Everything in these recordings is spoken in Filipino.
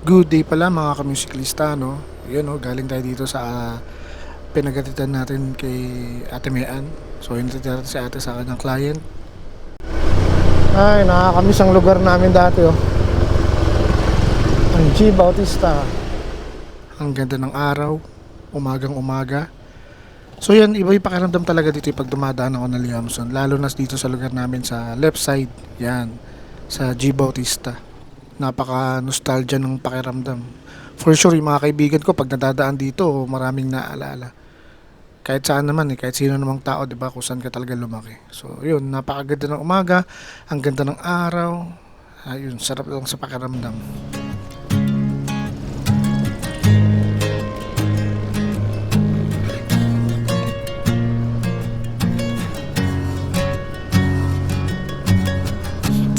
Good day pala mga kamusiklista, no? Yun, no? Galing tayo dito sa uh, pinagatitan natin kay Ate Mian. So, hinatid natin si ate sa kanyang client. Ay, nakakamiss ang lugar namin dati, oh. Ang G. Bautista. Ang ganda ng araw. Umagang umaga. So yan, iba yung pakiramdam talaga dito pag dumadaan ako ng Liamson. Lalo na dito sa lugar namin sa left side. Yan. Sa G. Bautista napaka nostalgia ng pakiramdam. For sure, yung mga kaibigan ko, pag nadadaan dito, maraming naaalala. Kahit saan naman, eh, kahit sino namang tao, di ba, kung saan ka talaga lumaki. So, yun, napakaganda ng umaga, ang ganda ng araw, ayun, sarap lang sa pakiramdam.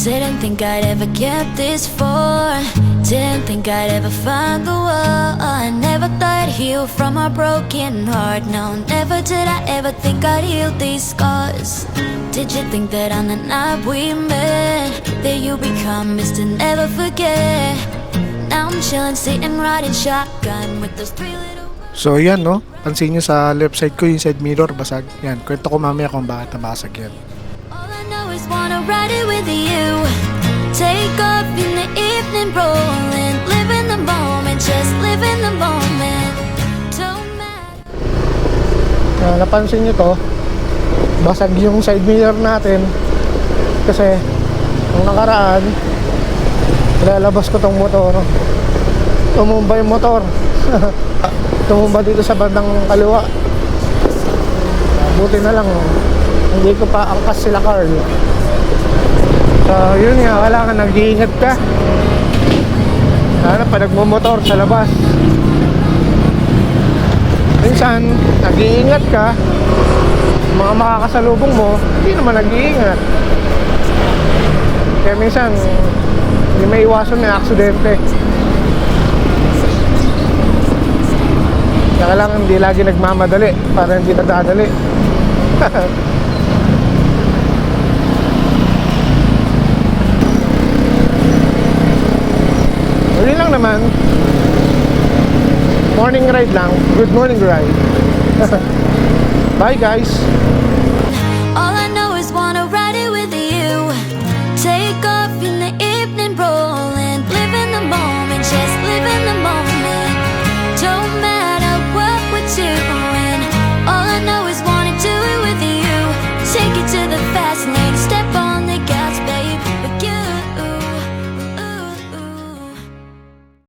Didn't think I'd ever get this far. Didn't think I'd ever find the one. I never thought I'd heal from a broken heart. No, never did I ever think I'd heal these scars. Did you think that on the night we met, that you be promised to never forget? Now I'm chilling, sitting, riding shotgun with those three little. So, yan, no? Pansin nyo sa left side ko, yung side mirror, basag. Yan, kwento ko mamaya kung bakit nabasag yan. All I know is wanna ride it evening, rolling, live in the moment, just live in the moment. Don't matter. Ah, napansin nyo to, basag yung side mirror natin. Kasi, nung nakaraan, lalabas ko tong motor. Tumumba yung motor. Tumumba dito sa bandang kaliwa. Buti na lang, hindi ko pa angkas sila Carl. So, yun nga, kailangan nag-iingat ka. Ano, pa nagmumotor sa labas. Minsan, nag-iingat ka, mga makakasalubong mo, hindi naman nag-iingat. Kaya minsan, hindi may iwasan may aksidente. Kaya kailangan hindi lagi nagmamadali para hindi nadadali. Uli lang naman. Morning ride lang. Good morning ride. Bye guys.